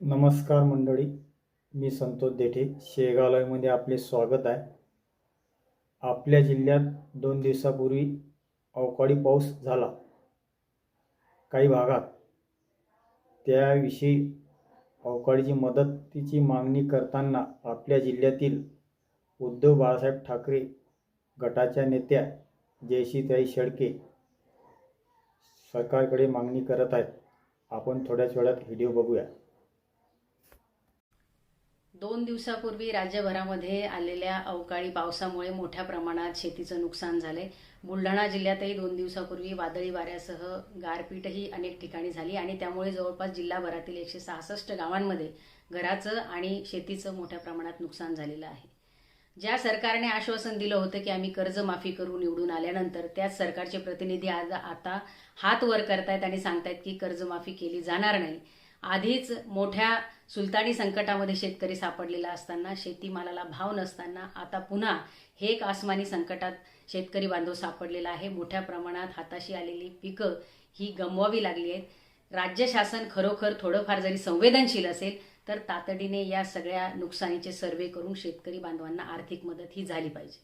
नमस्कार मंडळी मी संतोष देठे शेगावमध्ये आपले स्वागत आहे. आपल्या जिल्ह्यात दोन दिवसापूर्वी अवकाळी पाऊस झाला. काही भागात त्याविषयी अवकाळीची मदतीची मागणी करताना आपल्या जिल्ह्यातील उद्धव बाळासाहेब ठाकरे गटाच्या नेत्या जयशीताई शेळके सरकारकडे मागणी करत आहेत. आपण थोड्याच वेळात व्हिडिओ बघूया. दोन दिवसापूर्वी राज्यभरामध्ये आलेल्या अवकाळी पावसामुळे मोठ्या प्रमाणात शेतीचं नुकसान झाले बुलढाणा जिल्ह्यातही दोन दिवसापूर्वी वादळी वाऱ्यासह गारपीटही अनेक ठिकाणी झाली आणि त्यामुळे जवळपास जिल्हाभरातील एकशे सहासष्ट गावांमध्ये घराचं आणि शेतीचं मोठ्या प्रमाणात नुकसान झालेलं आहे. ज्या सरकारने आश्वासन दिलं होतं की आम्ही कर्जमाफी करू निवडून आल्यानंतर त्याच सरकारचे प्रतिनिधी आज आता हात वर करतायत आणि सांगतायत की कर्जमाफी केली जाणार नाही. आधीच मोठ्या सुलतानी संकटामध्ये शेतकरी सापडलेला असताना शेतीमालाला भाव नसताना आता पुन्हा हे एक आसमानी संकटात शेतकरी बांधव सापडलेला आहे. मोठ्या प्रमाणात हाताशी आलेली पिकं ही गमवावी लागली आहेत. राज्य शासन खरोखर थोडंफार जरी संवेदनशील असेल तर तातडीने या सगळ्या नुकसानीचे सर्वे करून शेतकरी बांधवांना आर्थिक मदत ही झाली पाहिजे.